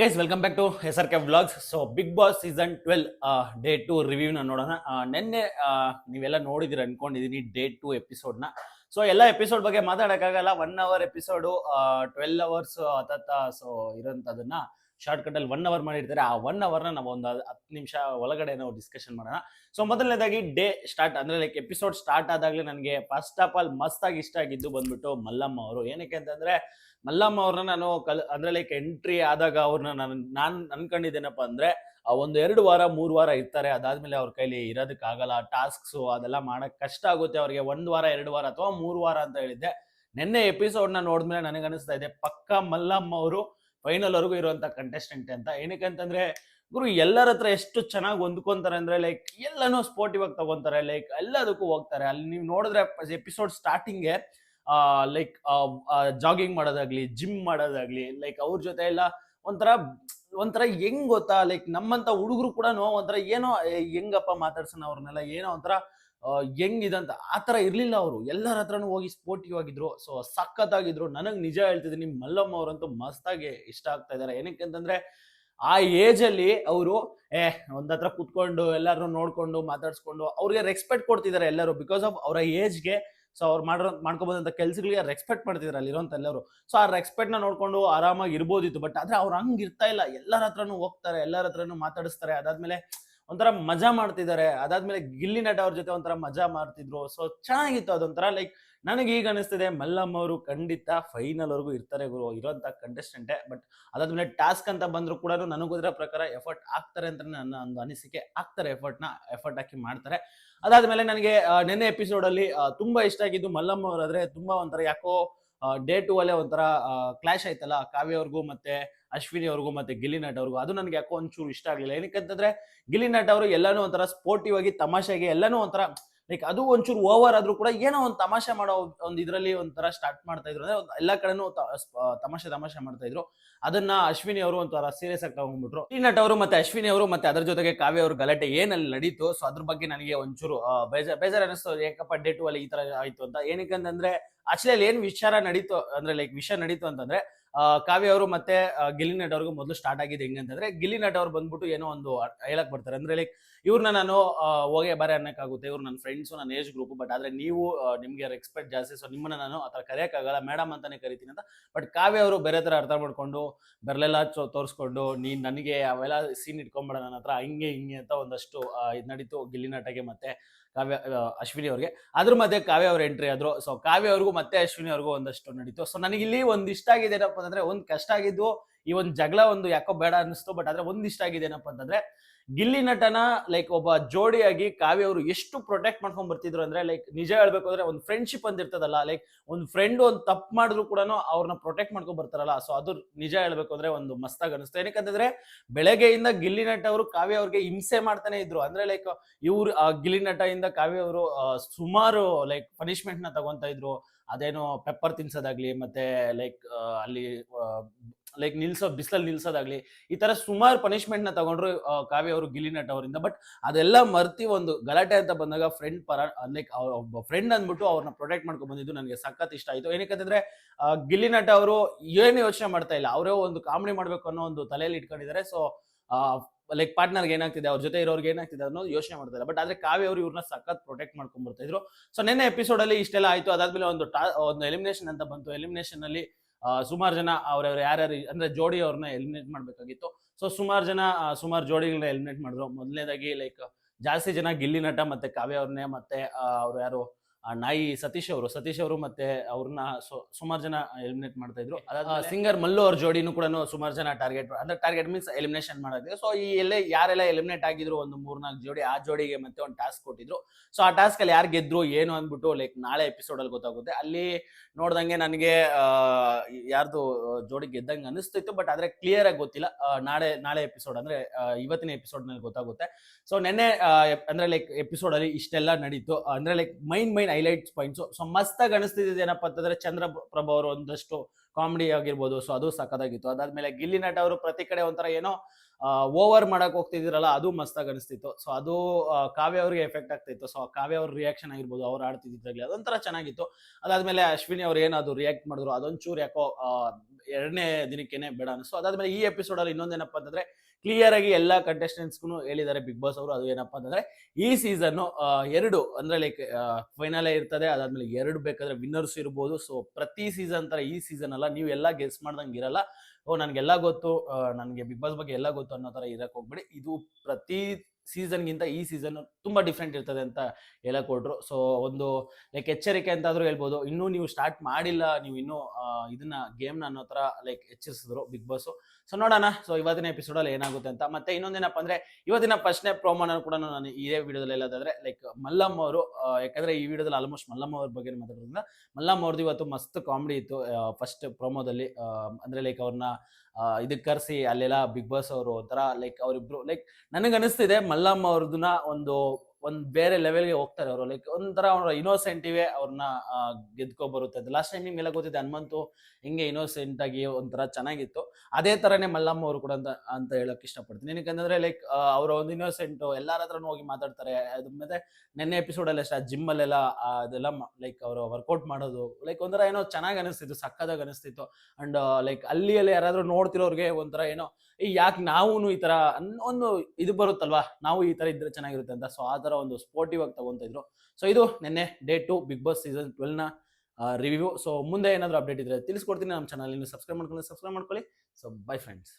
Guys welcome back to S R K vlogs so Bigg Boss season twelve day two ರಿವ್ಯೂನ ನೋಡೋಣ. ನಿನ್ನೆ ನೀವೆಲ್ಲ ನೋಡಿದಿರ ಅನ್ಕೊಂಡಿದ್ದೀನಿ ಡೇ ಟು ಎಪಿಸೋಡ್ನ ಸೊ ಎಲ್ಲ ಎಪಿಸೋಡ್ ಬಗ್ಗೆ ಮಾತಾಡೋಕ್ಕಾಗಲ್ಲ. One hour episode twelve hours ಹತ್ತತ್ತ so ಇರೋಂಥದನ್ನ. ಶಾರ್ಟ್ ಕಟ್ ಅಲ್ಲಿ ಒನ್ ಅವರ್ ಮಾಡಿರ್ತಾರೆ. ಆ ಒನ್ ಅವರ್ನ ನಾವು ಒಂದು ಹತ್ತು ನಿಮಿಷ ಒಳಗಡೆ ನಾವು ಡಿಸ್ಕಷನ್ ಮಾಡೋಣ. ಸೊ ಮೊದಲನೇದಾಗಿ ಡೇ ಸ್ಟಾರ್ಟ್ ಅಂದ್ರೆ ಲೈಕ್ ಎಪಿಸೋಡ್ ಸ್ಟಾರ್ಟ್ ಆದಾಗಲೇ ನನಗೆ ಫಸ್ಟ್ ಆಫ್ ಆಲ್ ಮಸ್ತಾಗಿ ಇಷ್ಟ ಆಗಿದ್ದು ಬಂದ್ಬಿಟ್ಟು ಮಲ್ಲಮ್ಮ ಅವರು. ಏನಕ್ಕೆ ಅಂತಂದ್ರೆ, ಮಲ್ಲಮ್ಮ ಅವ್ರನ್ನ ನಾನು ಕಲ್, ಅಂದ್ರೆ ಲೈಕ್ ಎಂಟ್ರಿ ಆದಾಗ ಅವ್ರನ್ನ ನಾನು ನಾನು ಅನ್ಕೊಂಡಿದ್ದೇನಪ್ಪ ಅಂದ್ರೆ, ಆ ಒಂದು ಎರಡು ವಾರ, ಮೂರು ವಾರ ಇರ್ತಾರೆ. ಅದಾದ್ಮೇಲೆ ಅವ್ರ ಕೈಲಿ ಇರೋದಕ್ಕಾಗಲ್ಲ ಟಾಸ್ಕ್ಸು ಅದೆಲ್ಲ ಮಾಡೋಕ್ಕೆ ಕಷ್ಟ ಆಗುತ್ತೆ. ಅವ್ರಿಗೆ ಒಂದು ವಾರ, ಎರಡು ವಾರ ಅಥವಾ ಮೂರು ವಾರ ಅಂತ ಹೇಳಿದ್ದೆ. ನಿನ್ನೆ ಎಪಿಸೋಡ್ನ ನೋಡಿದ್ಮೇಲೆ ನನಗೆ ಅನಿಸ್ತಾ ಇದೆ, ಪಕ್ಕ ಮಲ್ಲಮ್ಮ ಅವರು ಫೈನಲ್ ವರೆಗೂ ಇರುವಂತ ಕಂಟೆಸ್ಟೆಂಟ್ ಅಂತ. ಏನಕ್ಕೆ ಅಂತಂದ್ರೆ, ಗುರು ಎಲ್ಲರ ಹತ್ರ ಎಷ್ಟು ಚೆನ್ನಾಗಿ ಹೊಂದ್ಕೊಂತಾರೆ ಅಂದ್ರೆ ಲೈಕ್ ಎಲ್ಲಾನು ಸ್ಪೋರ್ಟಿವ್ ಆಗಿ ತಗೊಂತಾರೆ. ಲೈಕ್ ಎಲ್ಲದಕ್ಕೂ ಹೋಗ್ತಾರೆ. ಅಲ್ಲಿ ನೀವು ನೋಡಿದ್ರೆ ಎಪಿಸೋಡ್ ಸ್ಟಾರ್ಟಿಂಗ್ಗೆ ಲೈಕ್ ಜಾಗಿಂಗ್ ಮಾಡೋದಾಗ್ಲಿ ಜಿಮ್ ಮಾಡೋದಾಗ್ಲಿ ಲೈಕ್ ಅವ್ರ ಜೊತೆ ಎಲ್ಲ ಒಂಥರ ಒಂಥರ ಹೆಂಗ್ ಗೊತ್ತಾ? ಲೈಕ್ ನಮ್ಮಂತ ಹುಡುಗರು ಕೂಡ ಒಂಥರ ಏನೋ ಹೆಂಗಪ್ಪ ಮಾತಾಡ್ಸೋಣ ಅವ್ರನ್ನೆಲ್ಲ? ಏನೋ ಒಂಥರ ಹೆಂಗಿದಂತ ಆ ಥರ ಇರ್ಲಿಲ್ಲ ಅವರು. ಎಲ್ಲರ ಹತ್ರನೂ ಹೋಗಿ ಸ್ಪೋರ್ಟಿವ್ ಆಗಿದ್ರು. ಸೊ ಸಖತ್ತಾಗಿದ್ರು. ನನಗೆ ನಿಜ ಹೇಳ್ತಿದ್ದೀನಿ ಮಲ್ಲಮ್ಮ ಅವರಂತೂ ಮಸ್ತಾಗಿ ಇಷ್ಟ ಆಗ್ತಾ ಇದ್ದಾರೆ ಏನಕ್ಕೆ ಅಂತಂದ್ರೆ, ಆ ಏಜ್ ಅಲ್ಲಿ ಅವರು, ಏ, ಒಂದ್ ಹತ್ರ ಕುತ್ಕೊಂಡು ಎಲ್ಲಾರು ನೋಡ್ಕೊಂಡು, ಮಾತಾಡ್ಸ್ಕೊಂಡು, ಅವ್ರಿಗೆ ರೆಸ್ಪೆಕ್ಟ್ ಕೊಡ್ತಿದ್ದಾರೆ ಎಲ್ಲರೂ ಬಿಕಾಸ್ ಆಫ್ ಅವರ ಏಜ್ಗೆ ಸೊ ಅವ್ರು ಮಾಡಿರೋ, ಮಾಡ್ಕೊಬೋದಂತ ಕೆಲ್ಸಗಳಿಗೆ ರೆಸ್ಪೆಕ್ಟ್ ಮಾಡ್ತಿದ್ದಾರೆ ಅಲ್ಲಿರೋಂಥ ಎಲ್ಲರೂ ಸೊ ಆ ರೆಸ್ಪೆಕ್ಟ್ನ ನೋಡ್ಕೊಂಡು ಆರಾಮಾಗಿ ಇರ್ಬೋದಿತ್ತು. ಬಟ್ ಆದ್ರೆ ಅವ್ರು ಹಂಗೆ ಇರ್ತಾ ಇಲ್ಲ. ಎಲ್ಲರ ಹತ್ರನೂ ಹೋಗ್ತಾರೆ, ಎಲ್ಲರ ಹತ್ರನೂ ಮಾತಾಡಿಸ್ತಾರೆ. ಅದಾದ್ಮೇಲೆ ಒಂಥರ ಮಜಾ ಮಾಡ್ತಿದ್ದಾರೆ. ಅದಾದ್ಮೇಲೆ ಗಿಲ್ಲಿ ನಟ ಅವ್ರ ಜೊತೆ ಒಂಥರ ಮಜಾ ಮಾಡ್ತಿದ್ರು. ಸೊ ಚೆನ್ನಾಗಿತ್ತು ಅದೊಂಥರ ಲೈಕ್ ನನಗೆ ಈಗ ಅನಿಸ್ತಿದೆ, ಮಲ್ಲಮ್ಮ ಅವರು ಖಂಡಿತ ಫೈನಲ್ ವರೆಗೂ ಇರ್ತಾರೆ ಗುರು. ಇರೋಂಥ ಕಂಟೆಸ್ಟೆಂಟೇ ಬಟ್ ಅದಾದ್ಮೇಲೆ ಟಾಸ್ಕ್ ಅಂತ ಬಂದ್ರು ಕೂಡ ನನಗೋದ್ರ ಪ್ರಕಾರ ಎಫರ್ಟ್ ಆಗ್ತಾರೆ ಅಂತ ನನ್ನ ಒಂದು ಅನಿಸಿಕೆ. ಆಗ್ತಾರೆ ಎಫರ್ಟ್ನ ಎಫರ್ಟ್ ಹಾಕಿ ಮಾಡ್ತಾರೆ. ಅದಾದ್ಮೇಲೆ ನನಗೆ ನಿನ್ನೆ ನೆನ್ನೆ ಎಪಿಸೋಡ್ ಅಲ್ಲಿ ತುಂಬಾ ಇಷ್ಟ ಆಗಿದ್ದು ಮಲ್ಲಮ್ಮ ಅವರಾದ್ರೆ ತುಂಬಾ ಒಂಥರ ಯಾಕೋ ಡೇ ಟು ಅಲ್ಲೇ ಒಂಥರ ಕ್ಲಾಶ್ ಆಯ್ತಲ್ಲ, ಕಾವ್ಯ ಅವ್ರಿಗೂ ಮತ್ತೆ ಅಶ್ವಿನಿ ಅವ್ರಿಗೂ ಮತ್ತೆ ಗಿಲಿ ನಟ್ ಅವ್ರಿಗೂ. ಅದು ನನಗೆ ಯಾಕೋ ಒಂಚೂರು ಇಷ್ಟ ಆಗ್ಲಿಲ್ಲ. ಏನಕ್ಕೆ ಅಂತಂದ್ರೆ, ಗಿಲ್ಲಿ ನಟ್ ಅವರು ಎಲ್ಲಾನು ಒಂಥರ ಸ್ಪೋರ್ಟಿವ್ ಆಗಿ ತಮಾಷೆಗೆ ಎಲ್ಲಾನು ಒಂಥರ ಲೈಕ್ ಅದು ಒಂಚೂರು ಓವರ್ ಆದ್ರೂ ಕೂಡ ಏನೋ ಒಂದು ತಮಾಷೆ ಮಾಡೋ ಒಂದು ಇದರಲ್ಲಿ ಒಂಥರ ಸ್ಟಾರ್ಟ್ ಮಾಡ್ತಾ ಇದ್ರು. ಅಂದ್ರೆ ಎಲ್ಲ ಕಡೆನೂ ತಮಾಷೆ ತಮಾಷೆ ಮಾಡ್ತಾ ಇದ್ರು. ಅದನ್ನ ಅಶ್ವಿನಿ ಅವರು ಒಂಥರ ಸೀರಿಯಸ್ ಆಗಿ ತಗೊಂಡ್ಬಿಟ್ರು. ಈ ನಟ್ ಅವರು ಮತ್ತೆ ಅಶ್ವಿನಿ ಅವರು ಮತ್ತೆ ಅದ್ರ ಜೊತೆಗೆ ಕಾವ್ಯ ಅವ್ರ ಗಲಾಟೆ ಏನಲ್ಲಿ ನಡೀತು. ಸೊ ಅದ್ರ ಬಗ್ಗೆ ನನಗೆ ಒಂಚೂರು ಬೇಜಾರ್ ಬೇಜಾರ್ ಅನಿಸ್ತು ಏಕಪ್ಪ ಡೇ ಟು ಅಲ್ಲಿ ಈ ತರ ಆಯ್ತು ಅಂತ. ಏನಕ್ಕೆ ಅಂತಂದ್ರೆ ಆಕ್ಚುಲಿ ಅಲ್ಲಿ ಏನ್ ವಿಚಾರ ನಡೀತು, ಅಂದ್ರೆ ಲೈಕ್ ವಿಷಯ ನಡೀತು ಅಂತಂದ್ರೆ ಕಾವ್ಯ ಅವರು ಮತ್ತೆ ಗಿಲಿ ನಟ್ ಅವ್ರಿಗೂ ಮೊದಲು ಸ್ಟಾರ್ಟ್ ಆಗಿದೆ ಹೆಂಗಂತಂದ್ರೆ ಗಿಲ್ಲಿ ನಟ್ ಅವ್ರು ಬಂದ್ಬಿಟ್ಟು ಏನೋ ಒಂದು ಹೇಳಕ್ ಬರ್ತಾರೆ. ಅಂದ್ರೆ ಲೈಕ್ ಇವ್ರನ್ನ ನಾನು ಹೋಗೇ ಹೋಗೆ ಬಾರೆ ಅನ್ನಕ್ಕಾಗುತ್ತೆ. ಇವ್ರು ನನ್ನ ಫ್ರೆಂಡ್ಸು ನನ್ನ ಏಜ್ ಗ್ರೂಪ್ ಬಟ್ ಆದ್ರೆ ನೀವು ನಿಮಗೆ ರೆಸ್ಪೆಕ್ಟ್ ಜಾಸ್ತಿ ಸೊ ನಿಮ್ಮನ್ನ ನಾನು ಆ ಥರ ಕರೆಯೋಕ್ಕಾಗಲ್ಲ ಮೇಡಮ್ ಅಂತಾನೆ ಕರಿತೀನಿ ಅಂತ. ಬಟ್ ಕಾವ್ಯ ಅವರು ಬೇರೆ ಥರ ಅರ್ಥ ಮಾಡ್ಕೊಂಡು, ಬರಲೆಲ್ಲ ತೋರಿಸ್ಕೊಂಡು, ನೀನು ನನಗೆ ಅವೆಲ್ಲ ಸೀನ್ ಇಟ್ಕೊಂಬೇಡ ನನ್ನ ಹತ್ರ, ಹಿಂಗೆ ಹಿಂಗೆ ಅಂತ ಒಂದಷ್ಟು ಇದು ನಡೀತು ಗಿಲ್ಲಿ ನಟಗೆ ಮತ್ತೆ. ಕಾವ್ಯ ಅಶ್ವಿನಿ ಅವ್ರಿಗೆ. ಅದ್ರ ಮಧ್ಯೆ ಕಾವ್ಯ ಅವ್ರ ಎಂಟ್ರಿ ಆದ್ರು. ಸೊ ಕಾವ್ಯ ಅವ್ರಿಗೂ ಮತ್ತೆ ಅಶ್ವಿನಿ ಅವ್ರಿಗೂ ಒಂದಷ್ಟು ನಡೀತು. ಸೊ ನನಗೆ ಇಲ್ಲಿ ಒಂದ್ ಇಷ್ಟ ಆಗಿದೆ ಏನಪ್ಪ ಅಂದ್ರೆ ಒಂದ್ ಕಷ್ಟ ಆಗಿದ್ದು ಈ ಒಂದ್ ಜಗಳ ಒಂದು ಯಾಕೋ ಬೇಡ ಅನಿಸ್ತು ಬಟ್ ಆದ್ರೆ ಒಂದ್ ಇಷ್ಟ ಆಗಿದೆ ಏನಪ್ಪ ಅಂತಂದ್ರೆ ಗಿಲ್ಲಿ ನಟನ ಲೈಕ್ ಒಬ್ಬ ಜೋಡಿಯಾಗಿ ಕಾವ್ಯ ಅವರು ಎಷ್ಟು ಪ್ರೊಟೆಕ್ಟ್ ಮಾಡ್ಕೊಂಡ್ ಬರ್ತಿದ್ರು ಅಂದ್ರೆ ಲೈಕ್ ನಿಜ ಹೇಳ್ಬೇಕು ಅಂದ್ರೆ ಒಂದು ಫ್ರೆಂಡ್ಶಿಪ್ ಅಂತ ಇರ್ತದಲ್ಲ ಲೈಕ್ ಒಂದು ಫ್ರೆಂಡ್ ಒಂದು ತಪ್ಪು ಮಾಡಿದ್ರು ಕೂಡ ಅವ್ರನ್ನ ಪ್ರೊಟೆಕ್ಟ್ ಮಾಡ್ಕೊಂಡ್ ಬರ್ತಾರಲ್ಲ. ಸೊ ಅದು ನಿಜ ಹೇಳ್ಬೇಕು ಅಂದ್ರೆ ಒಂದು ಮಸ್ತಾಗಿ ಅನಿಸ್ತು. ಏನಕ್ಕಂತಂದ್ರೆ, ಬೆಳಗ್ಗೆಯಿಂದ ಗಿಲ್ಲಿ ನಟ ಅವರು ಕಾವ್ಯ ಅವ್ರಿಗೆ ಹಿಂಸೆ ಮಾಡ್ತಾನೆ ಇದ್ರು. ಅಂದ್ರೆ ಲೈಕ್ ಇವ್ರು ಗಿಲ್ಲಿ ನಟ ಇಂದ ಕಾವ್ಯ ಅವರು ಸುಮಾರು ಲೈಕ್ ಪನಿಷ್ಮೆಂಟ್ನ ತಗೊಂತ ಇದ್ರು. ಅದೇನೋ ಪೆಪ್ಪರ್ ತಿನ್ಸೋದಾಗ್ಲಿ ಮತ್ತೆ ಲೈಕ್ ಅಲ್ಲಿ ಲೈಕ್ ನಿಲ್ಸೋ, ಬಿಸಿಲಲ್ಲಿ ನಿಲ್ಸೋದಾಗ್ಲಿ ಈ ತರ ಸುಮಾರು ಪನಿಷ್ಮೆಂಟ್ನ ತಗೊಂಡ್ರು ಕಾವ್ಯ ಅವರು ಗಿಲಿ ನಟ್ ಅವರಿಂದ. ಬಟ್ ಅದೆಲ್ಲ ಮರ್ತಿ ಒಂದು ಗಲಾಟೆ ಅಂತ ಬಂದಾಗ ಫ್ರೆಂಡ್ ಪರ ಲೈಕ್ ಒಬ್ಬ ಫ್ರೆಂಡ್ ಅಂದ್ಬಿಟ್ಟು ಅವ್ರನ್ನ ಪ್ರೊಟೆಕ್ಟ್ ಮಾಡ್ಕೊಂಡ್ ಬಂದಿದ್ದು ನನಗೆ ಸಖತ್ ಇಷ್ಟ ಆಯ್ತು. ಏನಕ್ಕಂತಂದ್ರೆ ಗಿಲಿ ನಟ ಅವರು ಏನು ಯೋಚನೆ ಮಾಡ್ತಾ ಇಲ್ಲ. ಅವರೇ ಒಂದು ಕಾಮಿಡಿ ಮಾಡ್ಬೇಕು ಅನ್ನೋ ಒಂದು ತಲೆಯಲ್ಲಿ ಇಟ್ಕೊಂಡಿದ್ದಾರೆ. ಸೊ ಲೈಕ್ ಪಾರ್ಟ್ನರ್ಗೆ ಏನಾಗ್ತಿದೆ, ಅವ್ರ ಜೊತೆ ಇರೋರ್ಗೆ ಏನಾಗ್ತಿದೆ ಅನ್ನೋದು ಯೋಚನೆ ಮಾಡ್ತಾರೆ ಬಟ್ ಆದ್ರೆ ಕಾವ್ಯ ಅವರು ಇವ್ರನ್ನ ಸಖತ್ ಪ್ರೊಟೆಕ್ಟ್ ಮಾಡ್ಕೊಂಡ್ ಬರ್ತಾ ಇದ್ರು. ಸೊ ನಿನ್ನೆ ಎಪಿಸೋಡ್ ಅಲ್ಲಿ ಇಷ್ಟೆಲ್ಲ ಆಯ್ತು. ಅದಾದ್ಮೇಲೆ ಒಂದು ಒಂದು ಎಲಿಮಿನೇಷನ್ ಅಂತ ಬಂತು. ಎಲಿಮಿನೇಷನ್ ಅಲ್ಲಿ ಸುಮಾರು ಜನ ಅವ್ರವ್ರು ಯಾರ್ಯಾರು ಅಂದ್ರೆ ಜೋಡಿ ಅವ್ರನ್ನ ಎಲಿಮಿನೇಟ್ ಮಾಡ್ಬೇಕಾಗಿತ್ತು. ಸೊ ಸುಮಾರು ಜನ ಸುಮಾರು ಜೋಡಿಗಳನ್ನ ಎಲಿಮಿನೇಟ್ ಮಾಡಿದ್ರು. ಮೊದಲನೇದಾಗಿ ಲೈಕ್ ಜಾಸ್ತಿ ಜನ ಗಿಲ್ಲಿ ನಟ ಮತ್ತೆ ಕಾವ್ಯ ಅವ್ರನ್ನೇ ಮತ್ತೆ ಅವ್ರು ಯಾರು ಆ ನಾಯಿ ಸತೀಶ್ ಅವರು ಸತೀಶ್ ಅವರು ಮತ್ತೆ ಅವ್ರನ್ನ ಸುಮಾರು ಜನ ಎಲಿಮಿನೇಟ್ ಮಾಡ್ತಾ ಇದ್ರು. ಸಿಂಗರ್ ಮಲ್ಲು ಅವ್ರ ಜೋಡಿನೂ ಕೂಡ ಸುಮಾರು ಜನ ಟಾರ್ಗೆಟ್ ಅಂದ್ರೆ ಟಾರ್ಗೆಟ್ ಮೀನ್ಸ್ ಎಲಿಮಿನೇಷನ್ ಮಾಡಿದ್ರು ಸೊ ಈ ಎಲ್ಲ ಯಾರೆಲ್ಲ ಎಲಿಮಿನೇಟ್ ಆಗಿದ್ರು ಒಂದು ಮೂರ್ನಾಲ್ಕು ಜೋಡಿ ಆ ಜೋಡಿಗೆ ಮತ್ತೆ ಒಂದು ಟಾಸ್ಕ್ ಕೊಟ್ಟಿದ್ರು. ಸೊ ಆ ಟಾಸ್ಕ್ ಅಲ್ಲಿ ಯಾರು ಗೆದ್ರು ಏನು ಅಂದ್ಬಿಟ್ಟು ಲೈಕ್ ನಾಳೆ ಎಪಿಸೋಡ್ ಅಲ್ಲಿ ಗೊತ್ತಾಗುತ್ತೆ. ಅಲ್ಲಿ ನೋಡ್ದಂಗೆ ನನಗೆ ಯಾರ್ದು ಜೋಡಿ ಗೆದ್ದಂಗೆ ಅನಿಸ್ತಿತ್ತು ಬಟ್ ಆದ್ರೆ ಕ್ಲಿಯರ್ ಆಗಿ ಗೊತ್ತಿಲ್ಲ. ನಾಳೆ ನಾಳೆ ಎಪಿಸೋಡ್ ಅಂದ್ರೆ ಇವತ್ತಿನ ಎಪಿಸೋಡ್ನಲ್ಲಿ ಗೊತ್ತಾಗುತ್ತೆ. ಸೊ ನೆನ್ನೆ ಅಂದ್ರೆ ಲೈಕ್ ಎಪಿಸೋಡ್ ಅಲ್ಲಿ ಇಷ್ಟೆಲ್ಲ ನಡೀತು. ಅಂದ್ರೆ like main main highlights points. So ಮಸ್ತಾಗಿ ಅನಿಸ್ತಿದ್ದು ಏನಪ್ಪ ಅಂತಂದ್ರೆ ಚಂದ್ರಪ್ರಭ ಅವರು ಒಂದಷ್ಟು ಕಾಮಿಡಿ ಆಗಿರ್ಬೋದು. ಸೊ ಅದು ಸಖತ್ತಾಗಿತ್ತು. ಅದಾದ್ಮೇಲೆ ಗಿಲ್ಲಿ ನಟ ಅವರು ಪ್ರತಿ ಕಡೆ ಒಂಥರ ಏನೋ ಓವರ್ ಮಾಡಕ್ ಹೋಗ್ತಿದಿರಲ್ಲ ಅದು ಮಸ್ತಾಗಿ ಅನಿಸ್ತಿತ್ತು. ಸೊ ಅದು ಕಾವ್ಯ ಅವ್ರಿಗೆ ಎಫೆಕ್ಟ್ ಆಗ್ತಿತ್ತು. ಸೊ ಕಾವ್ಯ ಅವ್ರ ರಿಯಾಕ್ಷನ್ ಆಗಿರ್ಬೋದು, ಅವ್ರು ಆಡ್ತಿದ್ದಾಗಲಿ ಅದೊಂಥರ ಚೆನ್ನಾಗಿತ್ತು. ಅದಾದ್ಮೇಲೆ ಅಶ್ವಿನಿ ಅವ್ರು ಏನಾದ್ರು ರಿಯಾಕ್ಟ್ ಮಾಡಿದ್ರು, ಅದೊಂಚೂರು ಯಾಕೋ ಎರಡನೇ ದಿನಕ್ಕೇನೆ ಬೇಡ ಅನಿಸ್ತು ಅದಾದ್ಮೇಲೆ ಈ ಎಪಿಸೋಡಲ್ಲಿ ಇನ್ನೊಂದೇನಪ್ಪ ಅಂತಂದ್ರೆ ಕ್ಲಿಯರ್ ಆಗಿ ಎಲ್ಲ ಕಂಟೆಸ್ಟೆಂಟ್ಸ್ಗೂ ಹೇಳಿದ್ದಾರೆ ಬಿಗ್ ಬಾಸ್ ಅವರು. ಅದು ಏನಪ್ಪಾ ಅಂತಂದ್ರೆ ಈ ಸೀಸನ್ ಎರಡು ಅಂದ್ರೆ ಲೈಕ್ ಫೈನಲೇ ಇರ್ತದೆ. ಅದಾದ್ಮೇಲೆ ಎರಡು ಬೇಕಾದ್ರೆ ವಿನ್ನರ್ಸ್ ಇರ್ಬೋದು. ಸೊ ಪ್ರತಿ ಸೀಸನ್ ತರ ಈ ಸೀಸನ್ ಅಲ್ಲ. ನೀವು ಎಲ್ಲ ಗೆಸ್ ಮಾಡ್ದಂಗೆ ಇರಲ್ಲ. ಓ, ನನಗೆಲ್ಲ ಗೊತ್ತು. ನನಗೆ ಬಿಗ್ ಬಾಸ್ ಬಗ್ಗೆ ಎಲ್ಲ ಗೊತ್ತು ಅನ್ನೋ ತರ ಇರಕ್ಕೆ ಹೋಗ್ಬೇಡಿ. ಇದು ಪ್ರತಿ ಸೀಸನ್ಗಿಂತ ಈ ಸೀಸನ್ ತುಂಬ ಡಿಫ್ರೆಂಟ್ ಇರ್ತದೆ ಅಂತ ಎಲ್ಲ ಕೊಟ್ರು ಸೊ, ಒಂದು ಲೈಕ್ ಎಚ್ಚರಿಕೆ ಅಂತಾದರೂ ಹೇಳ್ಬೋದು. ಇನ್ನೂ ನೀವು ಸ್ಟಾರ್ಟ್ ಮಾಡಿಲ್ಲ, ನೀವು ಇನ್ನೂ ಇದನ್ನ, ಗೇಮ್ನ ಅನ್ನೋ ಥರ ಲೈಕ್ ಎಚ್ಚರಿಸಿದ್ರು ಬಿಗ್ ಬಾಸು. ಸೊ, ನೋಡೋಣ. ಸೊ, ಇವತ್ತಿನ ಎಪಿಸೋಡಲ್ಲಿ ಏನಾಗುತ್ತೆ ಅಂತ. ಮತ್ತೆ ಇನ್ನೊಂದೇನಪ್ಪ ಅಂದ್ರೆ, ಇವತ್ತಿನ ಫಸ್ಟ್ನೇ ಪ್ರೋಮೋನ ಕೂಡ ನಾನು ಇದೇ ವಿಡಿಯೋದಲ್ಲಿ ಹೇಳೋದಾದ್ರೆ, ಲೈಕ್ ಮಲ್ಲಮ್ಮ ಅವರು ಯಾಕಂದ್ರೆ ಈ ವಿಡಿಯೋದಲ್ಲಿ ಆಲ್ಮೋಸ್ಟ್ ಮಲ್ಲಮ್ಮ ಅವ್ರ ಬಗ್ಗೆ ಮಾತಾಡೋದ್ರಿಂದ ಮಲ್ಲಮ್ಮ ಅವ್ರದ್ದು ಇವತ್ತು ಮಸ್ತ್ ಕಾಮಿಡಿ ಇತ್ತು ಫಸ್ಟ್ ಪ್ರೋಮೋದಲ್ಲಿ ಅಂದ್ರೆ ಲೈಕ್ ಅವ್ರನ್ನ ಇದಕ್ಕೆ ಕರೆಸಿ ಅಲ್ಲೆಲ್ಲ ಬಿಗ್ ಬಾಸ್ ಅವರು ಒಂಥರ ಲೈಕ್ ಅವರಿಬ್ರು ಲೈಕ್ ನನಗೆ ಅನಿಸ್ತಿದೆ ಮಲ್ಲಮ್ಮ ಅವ್ರದನ್ನ ಒಂದು ಒಂದ್ ಬೇರೆ ಲೆವೆಲ್ಗೆ ಹೋಗ್ತಾರೆ ಅವರು. ಲೈಕ್ ಒಂಥರ ಅವ್ರ ಇನ್ನೋಸೆಂಟ್ ಇವೆ ಅವ್ರನ್ನ ಗೆದ್ಕೊ ಬರುತ್ತೆ ಲಾಸ್ಟ್ ಟೈಮ್ ನಿಮ್ಗೆಲ್ಲ ಗೊತ್ತಿದೆ ಹನುಮಂತು ಹಿಂಗೆ ಇನ್ನೋಸೆಂಟ್ ಆಗಿ ಒಂಥರ ಚೆನ್ನಾಗಿತ್ತು. ಅದೇ ತರನೇ ಮಲ್ಲಮ್ಮ ಅವರು ಕೂಡ ಅಂತ ಅಂತ ಹೇಳಕ್ ಇಷ್ಟಪಡ್ತೀನಿ. ಏನಕ್ಕಂದ್ರೆ ಲೈಕ್ ಅವರ ಒಂದು ಇನ್ನೋಸೆಂಟ್ ಎಲ್ಲಾರ ಹತ್ರನೂ ಹೋಗಿ ಮಾತಾಡ್ತಾರೆ. ಅದು ಮತ್ತೆ ನೆನ್ನೆ ಎಪಿಸೋಡ್ ಅಲ್ಲಿ ಅಷ್ಟೇ ಆ, ಅದೆಲ್ಲ ಲೈಕ್ ಅವರು ವರ್ಕೌಟ್ ಮಾಡೋದು. ಲೈಕ್ ಒಂಥರ ಏನೋ ಚೆನ್ನಾಗಿ ಅನಿಸ್ತಿತ್ತು ಸಕ್ಕದಾಗಿ ಅನಿಸ್ತಿತ್ತು. ಅಂಡ್ ಲೈಕ್ ಅಲ್ಲಿ ಅಲ್ಲಿ ಯಾರಾದ್ರೂ ನೋಡ್ತಿರೋರ್ಗೆ ಒಂಥರ ಏನೋ ಈ ಯಾಕೆ ನಾವು ಈ ತರ? ಒಂದು ಇದು ಬರುತ್ತಲ್ವಾ? ನಾವು ಈ ತರ ಇದ್ರೆ ಚೆನ್ನಾಗಿರುತ್ತೆ ಅಂತ. ಸೊ ಆ ತರ ಒಂದು ಸ್ಪೋರ್ಟಿವ್ ಆಗಿ ತಗೊಂತ ಇದ್ರು. ಸೊ ಇದು ನಿನ್ನೆ day two Bigg Boss season ಟ್ವೆಲ್ನ review so ಮುಂದೆ ಏನಾದ್ರು ಅಪ್ಡೇಟ್ ಇದ್ರೆ ತಿಳಿಸ್ಕೊಡ್ತೀನಿ. ನಮ್ಮ ಚಾನಲ್ ಸಬ್ಸ್ಕ್ರೈಬ್ ಮಾಡ್ಕೊಳ್ಳಿ ಸಬ್ಸ್ಕ್ರೈಬ್ ಮಾಡ್ಕೊಳ್ಳಿ. So bye friends